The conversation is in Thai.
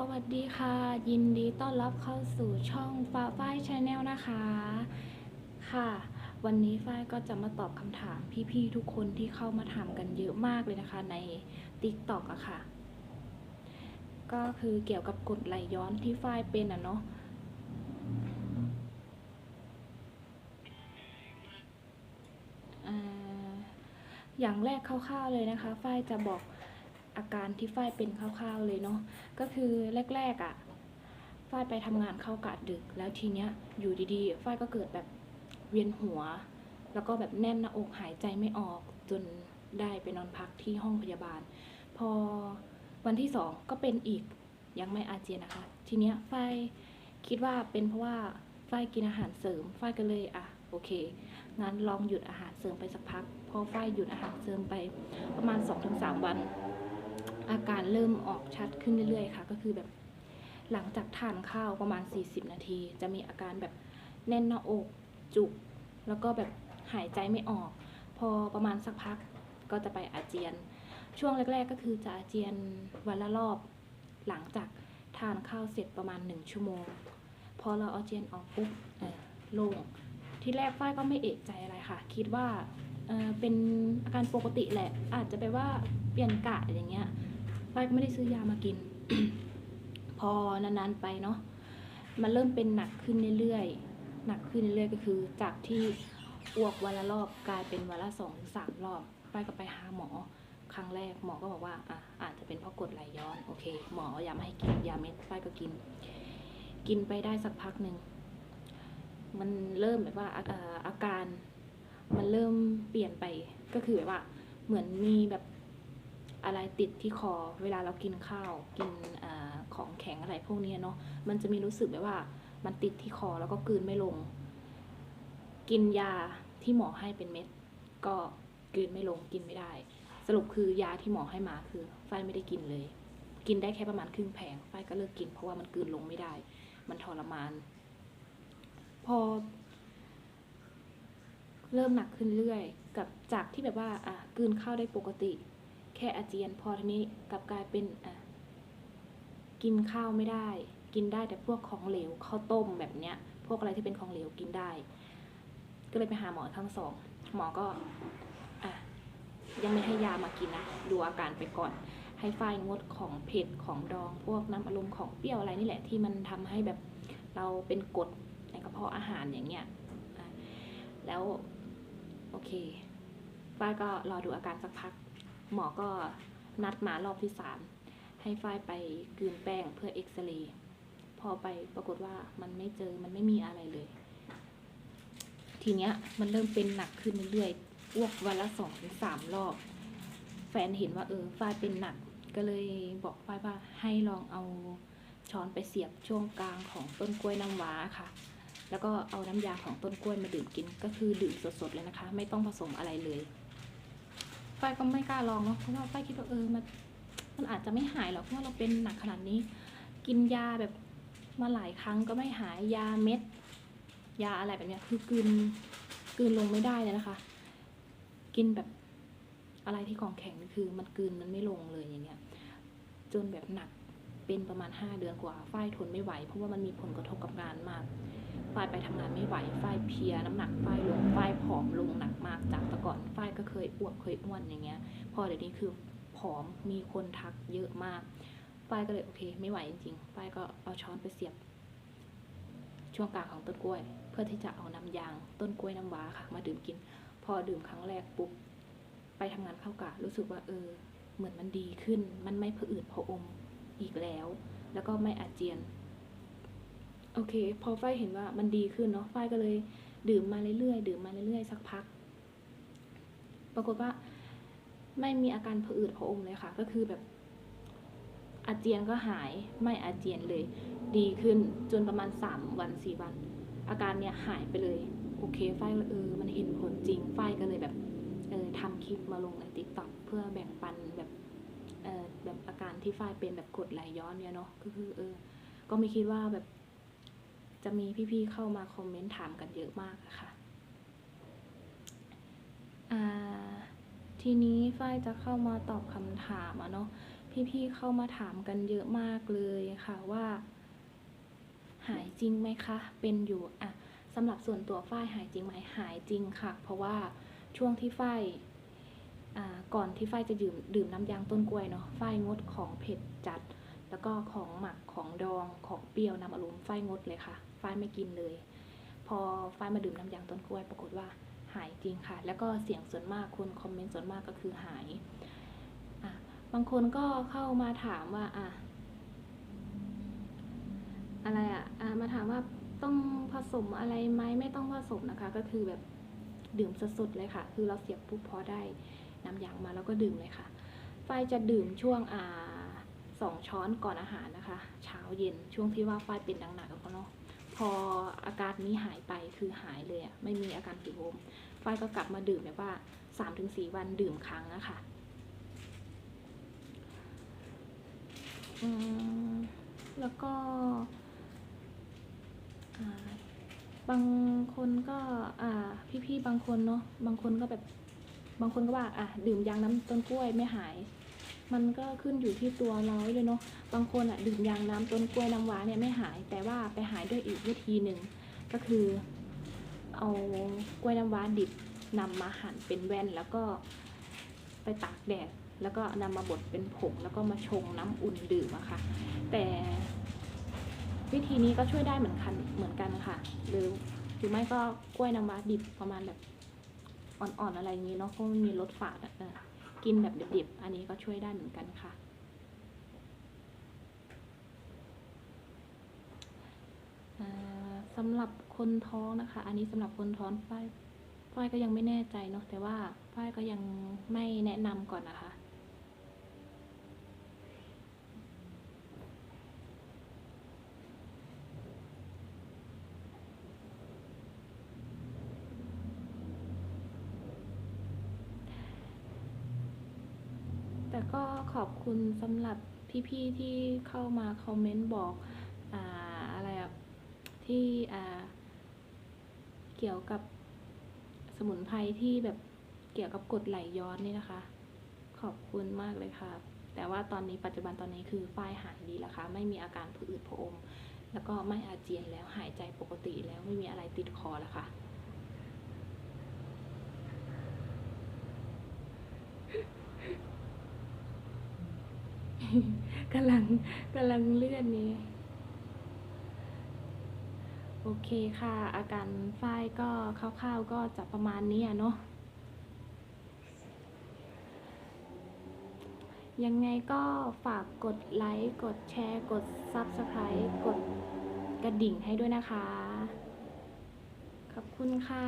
สวัสดีค่ะ ยินดีต้อนรับเข้าสู่ช่องฟ้าฝ้ายชาแนลนะคะ ค่ะ วันนี้ฝ้ายก็จะมาตอบคำถามพี่ๆทุกคนที่เข้ามาถามกันเยอะมากเลยนะคะใน t ิ k t o k อะค่ะ ก็คือเกี่ยวกับกฎไหลย้อนที่ฝ้ายเป็นอะเนาะอ่าอย่างแรกคร่าวๆเลยนะคะฝ้ายจะบอก อาการที่ฝ้ายเป็นคร่าวๆเลยเนาะก็คือแรกๆอะ่ะฝ้ายไปทำงานเข้ากะดึก แล้วทีเนี้ยอยู่ดีๆฝ้ายก็เกิดแบบเวียนหัว แล้วก็แบบแน่นหน้าอกหายใจไม่ออกจนได้ไปนอนพักที่ห้องพยาบาล พอวันที่สองก็เป็นอีกยังไม่อาเจียนนะคะ ทีเนี้ยฝ้ายคิดว่าเป็นเพราะว่าฝ้ายกินอาหารเสริมฝ้ายก็เลยอะโอเคงั้นลองหยุดอาหารเสริมไปสักพัก พอฝ้ายหยุดอาหารเสริมไปประมาณ 2-3 วัน อาการเริ่มออกชัดขึ้นเรื่อยๆค่ะ ก็คือแบบหลังจากทานข้าวประมาณ 40 นาที จะมีอาการแบบแน่นหน้าอกจุก แล้วก็แบบหายใจไม่ออก พอประมาณสักพักก็จะไปอาเจียน ช่วงแรก ๆ ก็คือจะอาเจียนวันละรอบ หลังจากทานข้าวเสร็จประมาณ 1 ชั่วโมง พอเราอาเจียนออกปุ๊บเออโล่งที่แรกฝ้ายก็ไม่เอกใจอะไรค่ะ คิดว่าเออเป็นอาการปกติแหละ อาจจะไปว่าเปลี่ยนกะอย่างเงี้ย ฝ้ายก็ไม่ได้ซื้อยามากิน พอนานๆไปเนาะมันเริ่มเป็นหนักขึ้นเรื่อยๆหนักขึ้นเรื่อยๆก็คือ จากที่อ้วกวันละรอบกลายเป็นวันละสองถึงสามรอบฝ้ายก็ไปหาหมอครั้งแรกหมอก็บอกว่าอะอาจจะเป็นเพราะกดไหลย้อนโอเค หมออยากมาให้กินยาเม็ดฝ้ายก็กิน กินไปได้สักพักหนึ่งมันเริ่มแบบว่าอาการ มันเริ่มเปลี่ยนไปก็คือแบบว่า เหมือนมีแบบ อะไรติดที่คอเวลาเรากินข้าวกินอของแข็งอะไรพวกนี้เนาะมันจะมีรู้สึกแบบว่ามันติดที่คอแล้วก็กลืนไม่ลง กินยาที่หมอให้เป็นเม็ด ก็กลืนไม่ลงกินไม่ได้ สรุปคือยาที่หมอให้มาคือฝ้ายไม่ได้กินเลย กินได้แค่ประมาณครึ่งแผงฝ้ายก็เลิกกินเพราะว่ามันกลืนลงไม่ได้ มันทรมาน พอ เริ่มหนักขึ้นเรื่อยกับจากที่แบบว่าอะกลืนข้าวได้ปกติ แค่อาเจียน พอทีนี้กลับกลายเป็นกินข้าวไม่ได้ กินได้แต่พวกของเหลวข้าวต้มแบบเนี้ย พวกอะไรที่เป็นของเหลวกินได้ ก็เลยไปหาหมอทั้งสอง หมอก็อะยังไม่ให้ยามากินนะ ดูอาการไปก่อน ให้ฝ้ายงดของเผ็ดของดอง พวกน้ำอารมณ์ของเปรี้ยวอะไรนี่แหละที่มันทำให้แบบเราเป็นกรดในกระเพาะอาหารอย่างเงี้ยแล้วโอเคฝ้ายก็รอดูอาการสักพัก หมอก็นัดมารอบที่สามให้ฝ้ายไปกลืนแป้งเพื่อเอ็กซเรย์พอไปปรากฏว่ามันไม่เจอมันไม่มีอะไรเลย ทีเนี้ยมันเริ่มเป็นหนักขึ้นเรื่อยๆอ้วกวันละสองถึงสามรอบ แฟนเห็นว่าเออฝ้ายเป็นหนักก็เลยบอกฝ้ายว่าให้ลองเอาช้อนไปเสียบช่วงกลางของต้นกล้วยน้ำว้าค่ะ แล้วก็เอาน้ำยาของต้นกล้วยมาดื่มกินก็คือดื่มสดๆเลยนะคะ ไม่ต้องผสมอะไรเลย ฝ้ายก็ไม่กล้าลองเนาะเพราะว่าฝ้ายคิดว่าเออมันมันอาจจะไม่หายหรอกเพราะว่าเราเป็นหนักขนาดนี้ กินยาแบบมาหลายครั้งก็ไม่หายยาเม็ด ยาอะไรแบบเนี้ยคือกินกินลงไม่ได้เลยนะคะ กินแบบอะไรที่ของแข็งคือ มันกินมันไม่ลงเลยอย่างเงี้ย จนแบบหนัก เป็นประมาณห้าเดือนกว่า ฝ้ายทนไม่ไหว เพราะว่ามันมีผลกระทบกับงานมาก ฝ้ายไปทำงานไม่ไหว ฝ้ายเพียน้ำหนักฝ้ายลง ฝ้ายผอมลงหนักมากจากแต่ก่อนฝ้ายก็เคยอ้วนเคยอ้วนอย่างเงี้ย พอเดี๋ยวนี้คือผอมมีคนทักเยอะมาก ฝ้ายก็เลยโอเค ไม่ไหวจริงๆ ฝ้ายก็เอาช้อนไปเสียบ ช่วงกลางของต้นกล้วย เพื่อที่จะเอาน้ำยาง ต้นกล้วยน้ำว้าค่ะ มาดื่มกิน พอดื่มครั้งแรกปุ๊บไปทำงานเข้ากะรู้สึกว่าเออ เหมือนมันดีขึ้น มันไม่ผะอืดผะอม อีกแล้ว แล้วก็ไม่อาเจียน โอเค พอฝ้ายเห็นว่ามันดีขึ้นเนาะฝ้ายก็เลย ดื่มมาเรื่อยๆดื่มมาเรื่อยๆสักพัก ปรากฏว่าไม่มีอาการผะอืดผะอมเลยค่ะ ก็คือแบบอาเจียนก็หายไม่อาเจียนเลย ดีขึ้นจนประมาณสามวันสี่วัน อาการเนี้ยหายไปเลย โอเคฝ้ายเออ มันเห็นผลจริงฝ้ายก็เลยแบบเออทำคลิปมาลงในติ๊กต็อกเพื่อแบ่งปันแบบ แบบอาการที่ฝ้ายเป็นแบบกดไหลย้อนเนี่ยเนาะก็คือเออ ก็ไม่คิดว่าแบบ จะมีพี่ๆเข้ามาคอมเมนต์ถามกันเยอะมากอะค่ะทีนี้ฝ้ายจะเข้ามาตอบคำถามอะเนาะพี่ๆเข้ามาถามกันเยอะมากเลยค่ะว่า หายจริงไหมคะ เป็นอยู่อะสำหรับส่วนตัวฝ้ายหายจริงไหมหายจริงค่ะ เพราะว่าช่วงที่ฝ้าย ก่อนที่ฝ้ายจะดื่มดื่มน้ำยางต้นกล้วยเนาะฝ้ายงดของเผ็ดจัด แล้วก็ของหมักของดองของเปรี้ยวน้ำอารมณ์ฝ้ายงดเลยค่ะฝ้ายไม่กินเลย พอฝ้ายมาดื่มน้ำยางต้นกล้วย ปรากฏว่าหายจริงค่ะ แล้วก็เสียงส่วนมากคนคอมเมนต์ส่วนมากก็คือหายบางคนก็เข้ามาถามว่าอะอะไรอะอะมาถามว่าต้องผสมอะไรไหมไม่ต้องผสมนะคะ ก็คือแบบดื่มสดๆเลยค่ะ คือเราเสียบปุ๊บพอได้ น้ำยางมาแล้วก็ดื่มเลยค่ะฝ้ายจะดื่มช่วงอ่าสองช้อนก่อนอาหารนะคะ เช้าเย็นช่วงที่ว่าฝ้ายเป็นหนักๆกับเขาเนาะพออาการนี้หายไปคือหายเลยอะไม่มีอาการผิดโฮมฝ้ายก็กลับมาดื่มแบบว่าสามถึงสี่วันดื่มครั้งนะคะแล้วก็บางคนก็อ่าพี่ๆบางคนเนาะบางคนก็แบบ บางคนก็ว่าอะดื่มยางน้ำต้นกล้วยไม่หาย มันก็ขึ้นอยู่ที่ตัวเราเลยเนาะบางคนอะดื่มยางน้ำต้นกล้วยน้ำว้าเนี่ยไม่หาย แต่ว่าไปหายด้วยอีกวิธีหนึ่งก็คือเอากล้วยน้ำว้าดิบนำมาหั่นเป็นแว่นแล้วก็ไปตากแดดแล้วก็นำมาบดเป็นผงแล้วก็มาชงน้ำอุ่นดื่มอะค่ะ แต่วิธีนี้ก็ช่วยได้เหมือนกันเหมือนกันค่ะ หรือหรือไม่ก็กล้วยน้ำว้าดิบประมาณแบบ อ่อนๆอะไรอย่างนี้เนาะก็มีรสฝาดอะกินแบบดิบๆ อันนี้ก็ช่วยได้เหมือนกันค่ะ สำหรับคนท้องนะคะ อันนี้สำหรับคนท้องฝ้ายฝ้ายก็ยังไม่แน่ใจเนาะแต่ว่าฝ้ายก็ยังไม่แนะนำก่อนนะคะ แต่ก็ขอบคุณสำหรับพี่ๆที่เข้ามาคอมเมนต์บอกอ่าอะไรอะที่อ่าเกี่ยวกับสมุนไพรที่แบบเกี่ยวกับกดไหลย้อนนี่นะคะ ขอบคุณมากเลยค่ะ แต่ว่าตอนนี้ปัจจุบันตอนนี้คือฝ้ายหายดีแล้วค่ะ ไม่มีอาการผะอืดผอมแล้วก็ไม่อาเจียนแล้วหายใจปกติแล้วไม่มีอะไรติดคอแล้วค่ะ กำลังกำลังเลื่อนนี้ โอเคค่ะ อาการฝ้ายก็คร่าวๆก็จะประมาณนี้อะเนาะยังไงก็ฝากกดไลค์ กดแชร์ กด Subscribe กดกระดิ่งให้ด้วยนะคะ ขอบคุณค่ะ